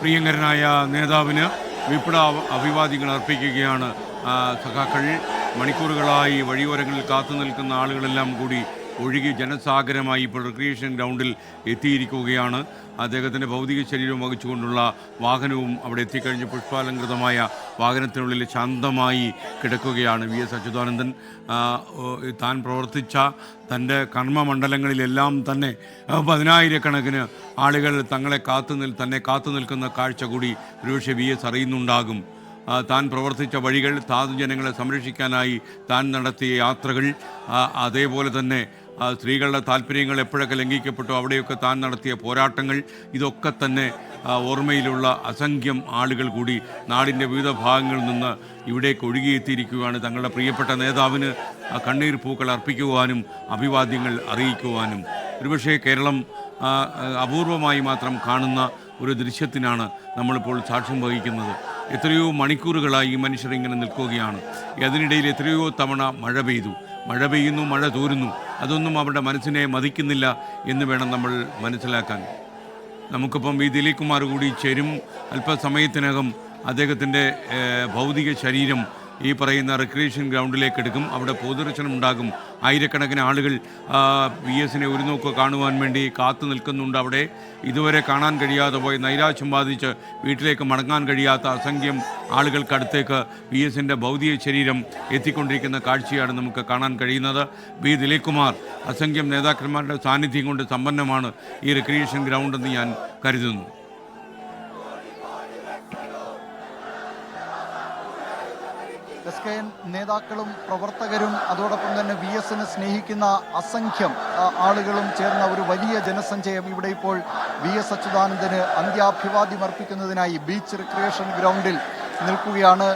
പ്രിയങ്കരനായ നേതാവിന് വിപ്ലവ അഭിവാദ്യങ്ങൾ അർപ്പിക്കുകയാണ് സഖാക്കൾ. മണിക്കൂറുകളായി വഴിയോരങ്ങളിൽ കാത്തു നിൽക്കുന്ന ആളുകളെല്ലാം കൂടി ഒഴുകി ജനസാഗരമായി ഇപ്പോൾ റിക്രിയേഷൻ ഗ്രൗണ്ടിൽ എത്തിയിരിക്കുകയാണ്. അദ്ദേഹത്തിന്റെ ഭൗതിക ശരീരം വഹിച്ചുകൊണ്ടുള്ള വാഹനവും അവിടെ എത്തിക്കഴിഞ്ഞ് പുഷ്പാലങ്കൃതമായ വാഹനത്തിനുള്ളിൽ ശാന്തമായി കിടക്കുകയാണ് വി എസ് അച്യുതാനന്ദൻ. താൻ പ്രവർത്തിച്ച തന്റെ കർമ്മമണ്ഡലങ്ങളിലെല്ലാം തന്നെ പതിനായിരക്കണക്കിന് ആളുകൾ തങ്ങളെ കാത്തു നിൽ തന്നെ കാത്തു നിൽക്കുന്ന കാഴ്ച കൂടി ഒരുപക്ഷെ വി എസ് അറിയുന്നുണ്ടാകും. താൻ പ്രവർത്തിച്ച വഴികൾ സാധുജനങ്ങളെ സംരക്ഷിക്കാനായി താൻ നടത്തിയ യാത്രകൾ അതേപോലെ തന്നെ സ്ത്രീകളുടെ താല്പര്യങ്ങൾ എപ്പോഴൊക്കെ ലംഘിക്കപ്പെട്ടു അവിടെയൊക്കെ താൻ നടത്തിയ പോരാട്ടങ്ങൾ ഇതൊക്കെ തന്നെ ഓർമ്മയിലുള്ള അസംഖ്യം ആളുകൾ കൂടി നാടിന്റെ വിവിധ ഭാഗങ്ങളിൽ നിന്ന് ഇവിടേക്ക് ഒഴുകിയെത്തിയിരിക്കുകയാണ്. തങ്ങളുടെ പ്രിയപ്പെട്ട നേതാവിന് കണ്ണീർ പൂക്കൾ അർപ്പിക്കുവാനും അഭിവാദ്യങ്ങൾ അറിയിക്കുവാനും. ഒരുപക്ഷേ കേരളം അപൂർവമായി മാത്രം കാണുന്ന ഒരു ദൃശ്യത്തിനാണ് നമ്മളിപ്പോൾ സാക്ഷ്യം വഹിക്കുന്നത്. എത്രയോ മണിക്കൂറുകളായി ഈ മനുഷ്യർ ഇങ്ങനെ നിൽക്കുകയാണ്. അതിനിടയിൽ എത്രയോ തവണ മഴ പെയ്തു. മഴ പെയ്യുന്നു മഴ തോരുന്നു. അതൊന്നും അവരുടെ മനസ്സിനെ മതിക്കുന്നില്ല എന്ന് വേണം നമ്മൾ മനസ്സിലാക്കാൻ. നമുക്കിപ്പം വി ദിലീപ് കുമാർ കൂടി ചേരും. അല്പസമയത്തിനകം അദ്ദേഹത്തിന്റെ ഭൗതിക ശരീരം ഈ പറയുന്ന റിക്രിയേഷൻ ഗ്രൗണ്ടിലേക്ക് എടുക്കും അവിടെ പൊതുദർശനം ഉണ്ടാകും ആയിരക്കണക്കിന് ആളുകൾ വി എസിനെ ഒരു നോക്ക് കാണുവാൻ വേണ്ടി കാത്തു നിൽക്കുന്നുണ്ട് അവിടെ. ഇതുവരെ കാണാൻ കഴിയാതെ പോയി നൈരാശ്യം ബാധിച്ച് വീട്ടിലേക്ക് മടങ്ങാൻ കഴിയാത്ത അസംഖ്യം ആളുകൾക്കടുത്തേക്ക് വി എസിന്റെ ഭൗതിക ശരീരം എത്തിക്കൊണ്ടിരിക്കുന്ന കാഴ്ചയാണ് നമുക്ക് കാണാൻ കഴിയുന്നത്. വി ദിലീപ് കുമാർ അസംഖ്യം നേതാക്കന്മാരുടെ സാന്നിധ്യം കൊണ്ട് സമ്പന്നമാണ് ഈ റിക്രിയേഷൻ ഗ്രൗണ്ടെന്ന് ഞാൻ കരുതുന്നു. കെ എൻ നേതാക്കളും പ്രവർത്തകരും അതോടൊപ്പം തന്നെ വി എസിനെ സ്നേഹിക്കുന്ന അസംഖ്യം ആളുകളും ചേർന്ന ഒരു വലിയ ജനസഞ്ചയം ഇവിടെ ഇപ്പോൾ വി എസ് അച്യുതാനന്ദന് അന്ത്യാഭിവാദ്യം അർപ്പിക്കുന്നതിനായി ബീച്ച് റിക്രിയേഷൻ ഗ്രൗണ്ടിൽ നിൽക്കുകയാണ്.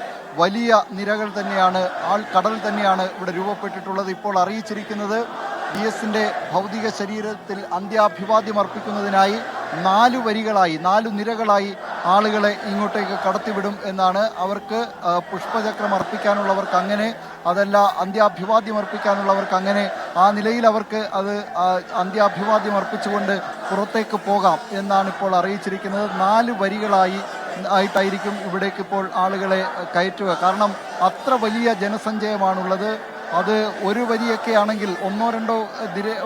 വലിയ നിരകൾ തന്നെയാണ് ആൾക്കടൽ തന്നെയാണ് ഇവിടെ രൂപപ്പെട്ടിട്ടുള്ളത് ഇപ്പോൾ അറിയിച്ചിരിക്കുന്നത്. വി എസിന്റെ ഭൗതിക ശരീരത്തിൽ അന്ത്യാഭിവാദ്യം അർപ്പിക്കുന്നതിനായി നാലു വരികളായി നാലു നിരകളായി ആളുകളെ ഇങ്ങോട്ടേക്ക് കടത്തിവിടും എന്നാണ് അവർക്ക് പുഷ്പചക്രം അർപ്പിക്കാനുള്ളവർക്ക് അങ്ങനെ അതല്ല അന്ത്യാഭിവാദ്യം അർപ്പിക്കാനുള്ളവർക്ക് അങ്ങനെ ആ നിലയിൽ അവർക്ക് അത് അന്ത്യാഭിവാദ്യം അർപ്പിച്ചുകൊണ്ട് പുറത്തേക്ക് പോകാം എന്നാണ് ഇപ്പോൾ അറിയിച്ചിരിക്കുന്നത്. നാല് വരികളായി ആയിട്ടായിരിക്കും ഇവിടേക്ക് ഇപ്പോൾ ആളുകളെ കയറ്റുക. കാരണം അത്ര വലിയ ജനസഞ്ചയമാണുള്ളത്. അത് ഒരു വരിയൊക്കെ ആണെങ്കിൽ ഒന്നോ രണ്ടോ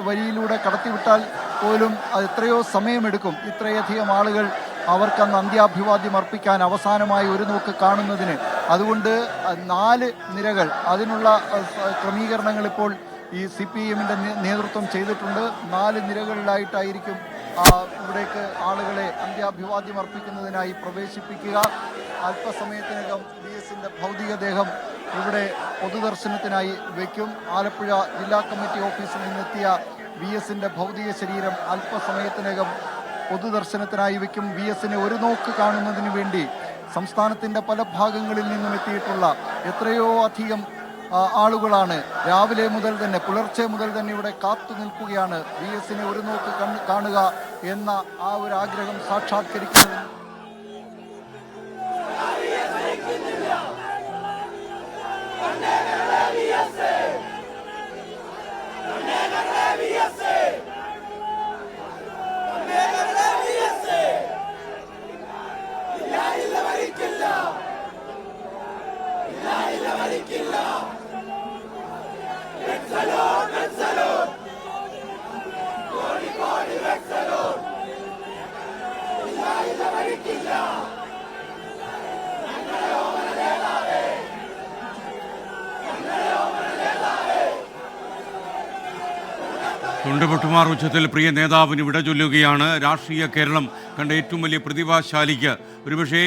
വരിയിലൂടെ കടത്തിവിട്ടാൽ പോലും അത് എത്രയോ സമയമെടുക്കും. ഇത്രയധികം ആളുകൾ അവർക്കന്ന് അന്ത്യാഭിവാദ്യം അർപ്പിക്കാൻ അവസാനമായി ഒരു നോക്ക് കാണുന്നതിന്. അതുകൊണ്ട് നാല് നിരകൾ. അതിനുള്ള ക്രമീകരണങ്ങൾ ഇപ്പോൾ ഈ സി പി എമ്മിന്റെ നേതൃത്വം ചെയ്തിട്ടുണ്ട്. നാല് നിരകളിലായിട്ടായിരിക്കും ഇവിടേക്ക് ആളുകളെ അന്ത്യാഭിവാദ്യം അർപ്പിക്കുന്നതിനായി പ്രവേശിപ്പിക്കുക. അല്പസമയത്തിനകം വി എസിന്റെ ഭൗതികദേഹം ഇവിടെ പൊതുദർശനത്തിനായി വയ്ക്കും ആലപ്പുഴ ജില്ലാ കമ്മിറ്റി ഓഫീസിൽ നിന്നെത്തിയ വി എസിന്റെ ഭൗതിക ശരീരം അല്പസമയത്തിനകം പൊതുദർശനത്തിനായി വയ്ക്കും വി എസിനെ ഒരു നോക്ക് കാണുന്നതിന് വേണ്ടി സംസ്ഥാനത്തിന്റെ പല ഭാഗങ്ങളിൽ നിന്നും എത്തിയിട്ടുള്ള എത്രയോ അധികം ആളുകളാണ് രാവിലെ മുതൽ തന്നെ പുലർച്ചെ മുതൽ തന്നെ ഇവിടെ കാത്തു നിൽക്കുകയാണ്. വി എസിനെ ഒരു നോക്ക് കാണുക എന്ന ആ ഒരു ആഗ്രഹം സാക്ഷാത്കരിക്കുന്നതിന് ഇല്ല ഇല്ല മരിക്കില്ല ഇല്ല ഇല്ല മരിക്കില്ല തുണ്ടപൊട്ടുമാർ ഉച്ചത്തിൽ പ്രിയ നേതാവിന് വിട ചൊല്ലുകയാണ്. രാഷ്ട്രീയ കേരളം കണ്ട ഏറ്റവും വലിയ പ്രതിഭാശാലിക്ക്. ഒരുപക്ഷേ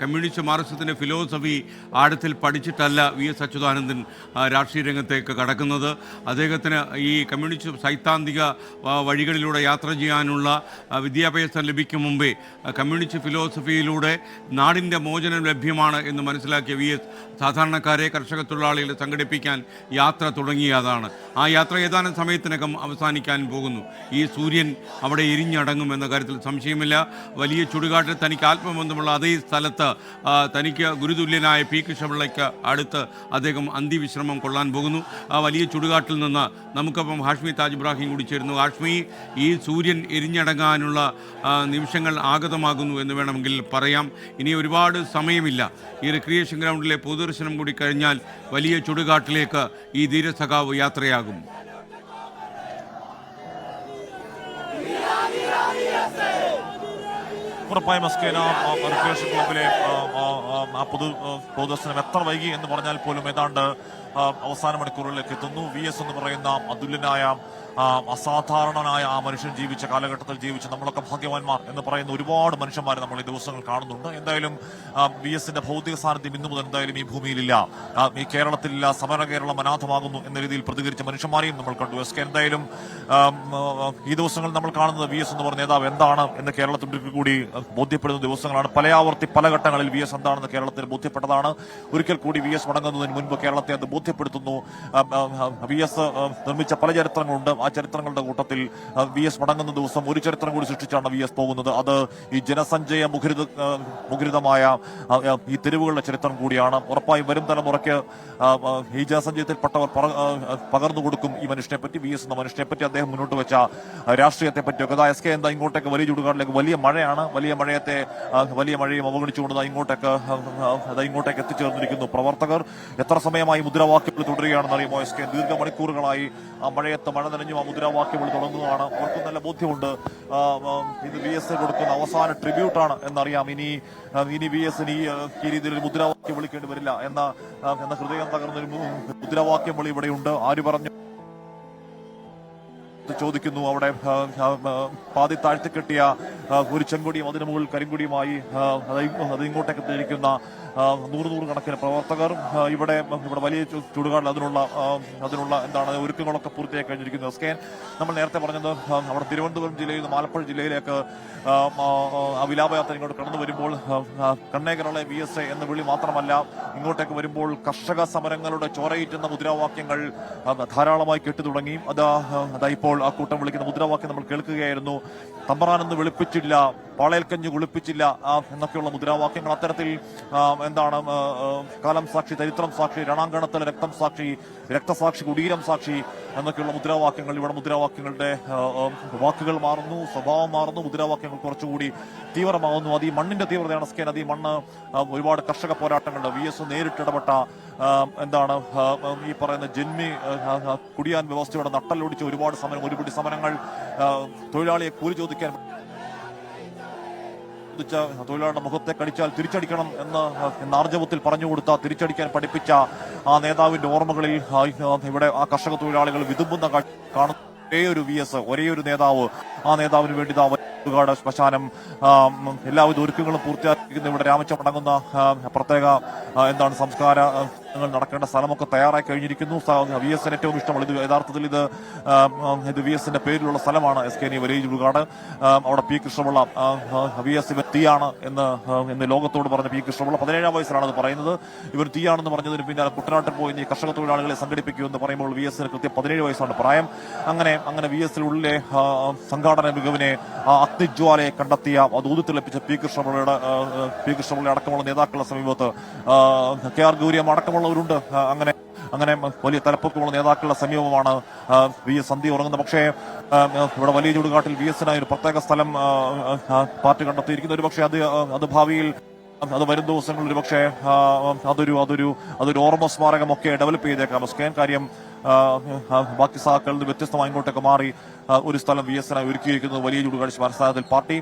കമ്മ്യൂണിസ്റ്റ് മാർക്സത്തിന്റെ ഫിലോസഫി ആഴത്തിൽ പഠിച്ചിട്ടല്ല വി എസ് അച്യുതാനന്ദൻ രാഷ്ട്രീയ രംഗത്തേക്ക് കടക്കുന്നത്. അദ്ദേഹത്തിന് ഈ കമ്മ്യൂണിസ്റ്റ് സൈദ്ധാന്തിക വഴികളിലൂടെ യാത്ര ചെയ്യാനുള്ള വിദ്യാഭ്യാസം ലഭിക്കും മുമ്പേ കമ്മ്യൂണിസ്റ്റ് ഫിലോസഫിയിലൂടെ നാടിന്റെ മോചനം ലഭ്യമാണ് എന്ന് മനസ്സിലാക്കിയ വി എസ് സാധാരണക്കാരെ കർഷക തൊഴിലാളികളെ സംഘടിപ്പിക്കാൻ യാത്ര തുടങ്ങിയതാണ്. ആ യാത്ര ഏതാനും സമയത്തിനകം അവസാനിക്കാൻ പോകുന്നു. ഈ സൂര്യൻ അവിടെ എരിഞ്ഞടങ്ങും എന്ന കാര്യത്തിൽ സംശയമില്ല. വലിയ ചുടുകാട്ടിൽ തനിക്ക് ആത്മബന്ധമുള്ള അതേ സ്ഥലത്ത് തനിക്ക് ഗുരുതുല്യനായ പി. കൃഷ്ണപിള്ളയ്ക്ക് അടുത്ത് അദ്ദേഹം അന്തിവിശ്രമം കൊള്ളാൻ പോകുന്നു. ആ വലിയ ചുടുകാട്ടിൽ നിന്ന് നമുക്കപ്പം ഹാഷ്മി താജ് ഇബ്രാഹിം കൂടി ചേരുന്നു. ഹാഷ്മി ഈ സൂര്യൻ എരിഞ്ഞടങ്ങാനുള്ള നിമിഷങ്ങൾ ആഗതമാകുന്നു എന്ന് വേണമെങ്കിൽ പറയാം. ഇനി ഒരുപാട് സമയമില്ല. ഈ റിക്രിയേഷൻ ഗ്രൗണ്ടിലെ പൊതുദർശനം കൂടി കഴിഞ്ഞാൽ വലിയ ചുടുകാട്ടിലേക്ക് ഈ ധീരസഖാവ് യാത്രയാകും. ഉറപ്പായും മസ്കേന റിക്രിയേഷൻ ക്ലബിലെ ആ, പൊതു പൊതുദർശനം എത്ര വൈകി എന്ന് പറഞ്ഞാൽ പോലും ഏതാണ്ട് അവസാന മണിക്കൂറുകളിലേക്ക് എത്തുന്നു. വി എസ് എന്ന് പറയുന്ന അതുല്യനായ അസാധാരണനായ ആ മനുഷ്യൻ ജീവിച്ച കാലഘട്ടത്തിൽ ജീവിച്ച നമ്മളൊക്കെ ഭാഗ്യവാന്മാർ എന്ന് പറയുന്ന ഒരുപാട് മനുഷ്യന്മാരെ നമ്മൾ ഈ ദിവസങ്ങൾ കാണുന്നുണ്ട്. എന്തായാലും വി എസിന്റെ ഭൗതിക സാന്നിധ്യം ഇന്നു മുതൽ എന്തായാലും ഈ ഭൂമിയിലില്ല. ഈ കേരളത്തിലില്ല സമര കേരളം അനാഥമാകുന്നു എന്ന രീതിയിൽ പ്രതികരിച്ച മനുഷ്യന്മാരെയും നമ്മൾ കണ്ടു. എസ് കെ എന്തായാലും ഈ ദിവസങ്ങൾ നമ്മൾ കാണുന്നത് വി എസ് എന്ന് പറഞ്ഞ നേതാവ് എന്താണ് എന്ന് കേരളത്തിൽ കൂടി ബോധ്യപ്പെടുന്ന ദിവസങ്ങളാണ്. പല ആവർത്തി പല ഘട്ടങ്ങളിൽ വി എസ് എന്താണെന്ന് കേരളത്തിൽ ബോധ്യപ്പെട്ടതാണ്. ഒരിക്കൽ കൂടി വി എസ് മടങ്ങുന്നതിന് മുൻപ് കേരളത്തെ അത് ബോധ്യപ്പെടുത്തുന്നു. വി എസ് നിർമ്മിച്ച പല ചരിത്രങ്ങളുണ്ട്. ആ ചരിത്രങ്ങളുടെ കൂട്ടത്തിൽ വി എസ് മടങ്ങുന്ന ദിവസം ഒരു ചരിത്രം കൂടി സൃഷ്ടിച്ചാണ് വി എസ് പോകുന്നത്. അത് ഈ ജനസഞ്ചയ മുഖരിത മുഖരിതമായ ഈ തെരുവുകളുടെ ചരിത്രം കൂടിയാണ്. ഉറപ്പായും വരും തലമുറയ്ക്ക് ഈ ജനസഞ്ചയത്തിൽപ്പെട്ടവർ പകർന്നു കൊടുക്കും ഈ മനുഷ്യനെ പറ്റി വി എസ് എന്ന മനുഷ്യനെ പറ്റി അദ്ദേഹം മുന്നോട്ട് വെച്ച രാഷ്ട്രീയത്തെ പറ്റി ഒക്കെ എസ് കെ എന്താ ഇങ്ങോട്ടേക്ക് വലിയ ചുടുകാടിലേക്ക് വലിയ മഴയാണ് വലിയ മഴയത്തെ വലിയ മഴയും അവഗണിച്ചുകൊണ്ട് ഇങ്ങോട്ടേക്ക് ഇങ്ങോട്ടേക്ക് എത്തിച്ചേർന്നിരിക്കുന്നു പ്രവർത്തകർ. എത്ര സമയമായി മുദ്രാവാക്യങ്ങൾ തുടരുകയാണെന്ന് അറിയുമോ എസ് കെ? ദീർഘ മണിക്കൂറുകളായി ആ മഴയത്ത് മഴ നനഞ്ഞു ആ മുദ്രാവാക്യങ്ങൾ തുടങ്ങുന്നതാണ് അവർക്കും നല്ല ബോധ്യമുണ്ട്. ഇത് വി എസ് കൊടുക്കുന്ന അവസാന ട്രിബ്യൂട്ടാണ് എന്നറിയാം. ഇനി ഇനി വി എസിന് ഈ രീതിയിൽ മുദ്രാവാക്യം വിളിക്കേണ്ടി വരില്ല. എന്ന എന്ന ഹൃദയം തകർന്നൊരു മുദ്രാവാക്യം വിളി ഇവിടെയുണ്ട് ആര് പറഞ്ഞു ചോദിക്കുന്നു. അവിടെ പാതി താഴ്ത്തിക്കെട്ടിയ കെട്ടിയ ഒരു ചെങ്കൊടിയും അതിനു മുകളിൽ കരിങ്കൊടിയുമായി അത് ഇങ്ങോട്ടേക്ക് എത്തിയിരിക്കുന്ന ആ, നൂറ് നൂറ് കണക്കിന് പ്രവർത്തകർ ഇവിടെ ഇവിടെ വലിയ ചുടുകാട് അതിനുള്ള അതിനുള്ള എന്താണ് ഒരുക്കങ്ങളൊക്കെ പൂർത്തിയായി കഴിഞ്ഞിരിക്കുന്നു. എസ് കെ നമ്മൾ നേരത്തെ പറഞ്ഞത് അവിടെ തിരുവനന്തപുരം ജില്ലയിൽ നിന്ന് ആലപ്പുഴ ജില്ലയിലേക്ക് വിലാപയാത്ര ഇങ്ങോട്ട് കടന്നു വരുമ്പോൾ കണ്ണേകരളെ വി എസ് എ എന്ന വിളി മാത്രമല്ല ഇങ്ങോട്ടേക്ക് വരുമ്പോൾ കർഷക സമരങ്ങളുടെ ചോരയിറ്റുന്ന മുദ്രാവാക്യങ്ങൾ ധാരാളമായി കേട്ടു തുടങ്ങി. അതാ അതാ ഇപ്പോൾ ആ കൂട്ടം വിളിക്കുന്ന മുദ്രാവാക്യം നമ്മൾ കേൾക്കുകയായിരുന്നു. തമ്പറാനെന്ന് വിളിപ്പിച്ചില്ല. പാളയൽക്കഞ്ഞ് കുളിപ്പിച്ചില്ല എന്നൊക്കെയുള്ള മുദ്രാവാക്യങ്ങൾ. അത്തരത്തിൽ എന്താണ് കാലം സാക്ഷി ചരിത്രം സാക്ഷി രണാങ്കണത്തിലെ രക്തം സാക്ഷി രക്തസാക്ഷി കുടീരം സാക്ഷി എന്നൊക്കെയുള്ള മുദ്രാവാക്യങ്ങൾ. ഇവിടെ മുദ്രാവാക്യങ്ങളുടെ വാക്കുകൾ മാറുന്നു സ്വഭാവം മാറുന്നു മുദ്രാവാക്യങ്ങൾ കുറച്ചുകൂടി തീവ്രമാകുന്നു. അത് ഈ മണ്ണിന്റെ തീവ്രതയാണ് സ്കേൻ. അത് ഈ മണ്ണ് ഒരുപാട് കർഷക പോരാട്ടങ്ങളുടെ വി എസ് നേരിട്ടിടപെട്ട എന്താണ് ഈ പറയുന്ന ജന്മി കുടിയാൻ വ്യവസ്ഥയുടെ നട്ടലൊടിച്ച ഒരുപാട് സമരം ഒരുപിടി സമരങ്ങൾ തൊഴിലാളിയെ കൂലി ചോദിക്കാൻ ചോദിച്ച തൊഴിലാളിയുടെ മുഖത്തെ കടിച്ചാൽ തിരിച്ചടിക്കണം എന്ന് എന്ന ആർജവത്തിൽ പറഞ്ഞു കൊടുത്ത തിരിച്ചടിക്കാൻ പഠിപ്പിച്ച ആ നേതാവിന്റെ ഓർമ്മകളിൽ ഇവിടെ ആ കർഷക തൊഴിലാളികൾ വിതുമ്പുന്ന കാണുന്നു ഒരേ ഒരു വി എസ് ഒരേ ഒരു നേതാവ്. ആ നേതാവിന് വേണ്ടി ഒരുപാട് ശ്മശാനം എല്ലാവിധ ഒരുക്കങ്ങളും പൂർത്തിയാക്കിയിരിക്കുന്ന ഇവിടെ രാമച്ചം അടങ്ങുന്ന പ്രത്യേക എന്താണ് സംസ്കാര ആ, നടക്കേണ്ട സ്ഥലമൊക്കെ തയ്യാറായി കഴിഞ്ഞിരിക്കുന്നു. വി എസിന് ഏറ്റവും ഇഷ്ടമുള്ള ഇത് യഥാർത്ഥത്തിൽ ഇത് ഇത് വി എസിന്റെ പേരിലുള്ള സ്ഥലമാണ് എസ് കെ ചുടുകാട് ആ, അവിടെ പി കൃഷ്ണപിള്ള വി എസ് ഇവർ തീയാണ് എന്ന് എന്ന് ലോകത്തോട് പറഞ്ഞ പി കൃഷ്ണപിള്ള പതിനേഴാം വയസ്സിലാണ് അത് പറയുന്നത്. ഇവർ തീയാണെന്ന് പറഞ്ഞതിന് പിന്നാലെ കുട്ടനാട്ടിൽ പോയി ഈ കർഷക തൊഴിലാളികളെ സംഘടിപ്പിക്കൂ എന്ന് പറയുമ്പോൾ വി എസിന് കൃത്യം പതിനേഴ് വയസ്സാണ് പ്രായം. അങ്ങനെ അങ്ങനെ വി എസിനുള്ളിലെ സംഘാടന മികവിനെ അഗ്നിജ്വാലയെ കണ്ടെത്തിയ അത് ഊതിത്തിളപ്പിച്ച പി കൃഷ്ണപിള്ളയുടെ പി കൃഷ്ണപിള്ള അടക്കമുള്ള നേതാക്കളുടെ സമീപത്ത് കെ ആർ ഗൗരിയം അടക്കമുള്ളവരുണ്ട് ആ, അങ്ങനെ അങ്ങനെ വലിയ തലപ്പൊക്കമുള്ള നേതാക്കളുടെ സമീപമാണ് വി. എസ്. സന്ധി ഉറങ്ങുന്നത്. പക്ഷേ ഇവിടെ വലിയ ചൂടുകാട്ടിൽ വി. എസിനായി ഒരു പ്രത്യേക സ്ഥലം പാർട്ടി കണ്ടെത്തിയിരിക്കുന്നു. ഒരു പക്ഷേ അത് അത് ഭാവിയിൽ അത് വരും ദിവസങ്ങളിൽ ഒരു പക്ഷേ അതൊരു അതൊരു അതൊരു ഓർമ്മ സ്മാരകമൊക്കെ ഡെവലപ്പ് ചെയ്തേക്കാം. സ്കാൻ കാര്യം ബാക്കി സഹാക്കളിൽ നിന്ന് വ്യത്യസ്തമായി ഇങ്ങോട്ടൊക്കെ മാറി ഒരു സ്ഥലം വി എസ് നായി ഒരുക്കിയിരിക്കുന്നത് വലിയ ചൂടുകാഴ്ച മനസ്സിലായതിൽ പാർട്ടി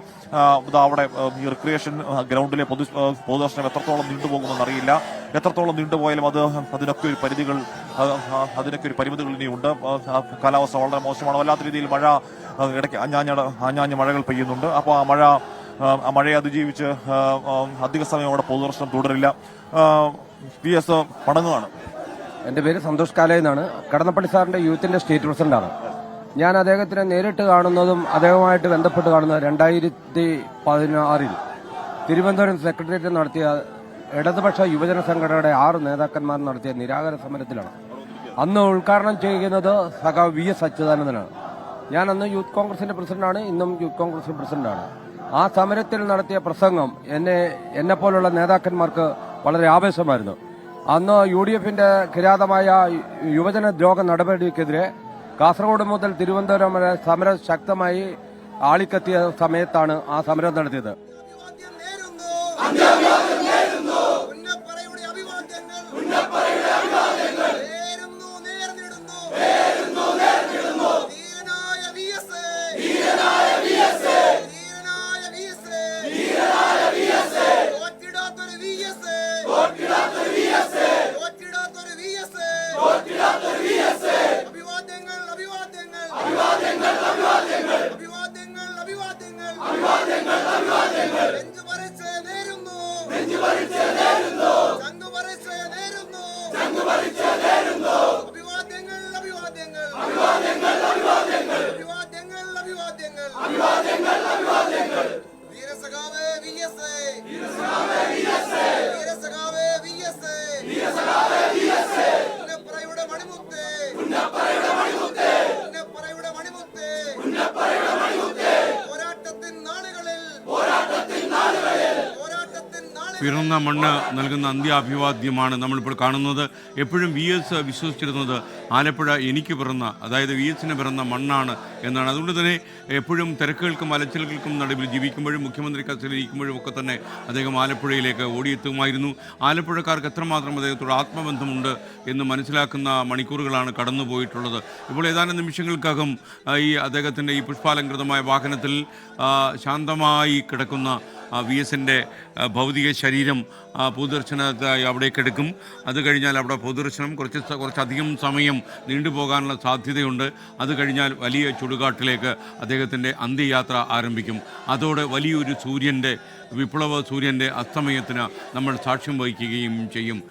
അവിടെ ഈ റിക്രിയേഷൻ ഗ്രൗണ്ടിലെ പൊതു പൊതുദർശനം എത്രത്തോളം നീണ്ടുപോകുമെന്ന് അറിയില്ല. എത്രത്തോളം നീണ്ടുപോയാലും അത് അതിനൊക്കെ ഒരു പരിധികൾ അതിനൊക്കെ ഒരു പരിമിതികൾ ഇനിയുണ്ട്. കാലാവസ്ഥ വളരെ മോശമാണ്. വല്ലാത്ത രീതിയിൽ മഴ ഇടയ്ക്ക് അഞ്ഞാഞ്ഞ അഞ്ഞാഞ്ഞ മഴകൾ പെയ്യുന്നുണ്ട്. അപ്പോൾ ആ മഴ ആ, മഴയെ അതിജീവിച്ച് അധിക സമയം അവിടെ പൊതുദർശനം തുടരില്ല. പി എസ് മടങ്ങുകയാണ് എന്റെ പേര് സന്തോഷ് കാല എന്നാണ്. കടന്നപ്പള്ളി സാറിന്റെ യൂത്തിന്റെ സ്റ്റേറ്റ് പ്രസിഡന്റാണ്. ഞാൻ അദ്ദേഹത്തിനെ നേരിട്ട് കാണുന്നതും അദ്ദേഹവുമായിട്ട് ബന്ധപ്പെട്ട് കാണുന്നത് രണ്ടായിരത്തി പതിനാറിൽ തിരുവനന്തപുരം സെക്രട്ടേറിയറ്റ് നടത്തിയ ഇടതുപക്ഷ യുവജന സംഘടനയുടെ ആറ് നേതാക്കന്മാർ നടത്തിയ നിരാകരണ സമരത്തിലാണ്. അന്ന് ഉദ്ഘാടനം ചെയ്യുന്നത് സഖാവ് വി എസ് അച്യുതാനന്ദനാണ്. ഞാൻ അന്ന് യൂത്ത് കോൺഗ്രസിന്റെ പ്രസിഡന്റാണ് ഇന്നും യൂത്ത് കോൺഗ്രസിന്റെ പ്രസിഡന്റാണ്. ആ സമരത്തിൽ നടത്തിയ പ്രസംഗം എന്നെ എന്നെപ്പോലുള്ള നേതാക്കന്മാർക്ക് വളരെ ആവേശമായിരുന്നു. അന്ന് യു ഡി എഫിന്റെ കിരാതമായ യുവജന ദ്രോഹ നടപടിക്കെതിരെ കാസർഗോഡ് മുതൽ തിരുവനന്തപുരം വരെ സമരം ശക്തമായി ആളിക്കത്തിയ സമയത്താണ് ആ സമരം നടത്തിയത് ഉന്നപ്പറയുടെ അഭിവാദ്യങ്ങൾ അഭിവാദ്യങ്ങൾ. അഭിവാദ്യങ്ങൾ വി വി വി വി അഭിവാദ്യങ്ങൾ. അഭിവാദ്യങ്ങൾ അഭിവാദ്യങ്ങൾ അഭിവാദ്യങ്ങൾ നെഞ്ചു പറിച്ച് നേരുന്നു. ചങ്കു പറിച്ച് നേരുന്നു. അഭിവാദ്യങ്ങൾ അഭിവാദ്യങ്ങൾ. അഭിവാദ്യങ്ങൾ അഭിവാദ്യങ്ങൾ. വീരസഖാവേ വി വീരസഖാവേ പിറന്ന മണ്ണ് നൽകുന്ന അന്ത്യാഭിവാദ്യമാണ് നമ്മളിപ്പോൾ കാണുന്നത്. എപ്പോഴും വി എസ് വിശ്വസിച്ചിരുന്നത് ആലപ്പുഴ എനിക്ക് പിറന്ന അതായത് വി എസിന് പിറന്ന മണ്ണാണ് എന്നാണ്. അതുകൊണ്ട് തന്നെ എപ്പോഴും തിരക്കുകൾക്കും അലച്ചിലുകൾക്കും നടുവിൽ ജീവിക്കുമ്പോഴും മുഖ്യമന്ത്രി കസ്റ്റഡിയിലിരിക്കുമ്പോഴും ഒക്കെ തന്നെ അദ്ദേഹം ആലപ്പുഴയിലേക്ക് ഓടിയെത്തുമായിരുന്നു. ആലപ്പുഴക്കാർക്ക് എത്രമാത്രം അദ്ദേഹത്തോട് ആത്മബന്ധമുണ്ട് എന്ന് മനസ്സിലാക്കുന്ന മണിക്കൂറുകളാണ് കടന്നുപോയിട്ടുള്ളത്. ഇപ്പോൾ ഏതാനും നിമിഷങ്ങൾക്കകം ഈ അദ്ദേഹത്തിന്റെ ഈ പുഷ്പാലങ്കൃതമായ വാഹനത്തിൽ ശാന്തമായി കിടക്കുന്ന വി എസിന്റെ ഭൗതിക ശരീരം പൊതുദർശനത്തായി അവിടേക്ക് എടുക്കും. അത് കഴിഞ്ഞാൽ അവിടെ പൊതുദർശനം കുറച്ച് കുറച്ചധികം സമയം നീണ്ടുപോകാനുള്ള സാധ്യതയുണ്ട്. അത് കഴിഞ്ഞാൽ വലിയ ചുടുകാട്ടിലേക്ക് അദ്ദേഹത്തിന്റെ അന്ത്യയാത്ര ആരംഭിക്കും. അതോടെ വലിയൊരു സൂര്യന്റെ വിപ്ലവ സൂര്യന്റെ അസ്തമയത്തിന് നമ്മൾ സാക്ഷ്യം വഹിക്കുകയും ചെയ്യും.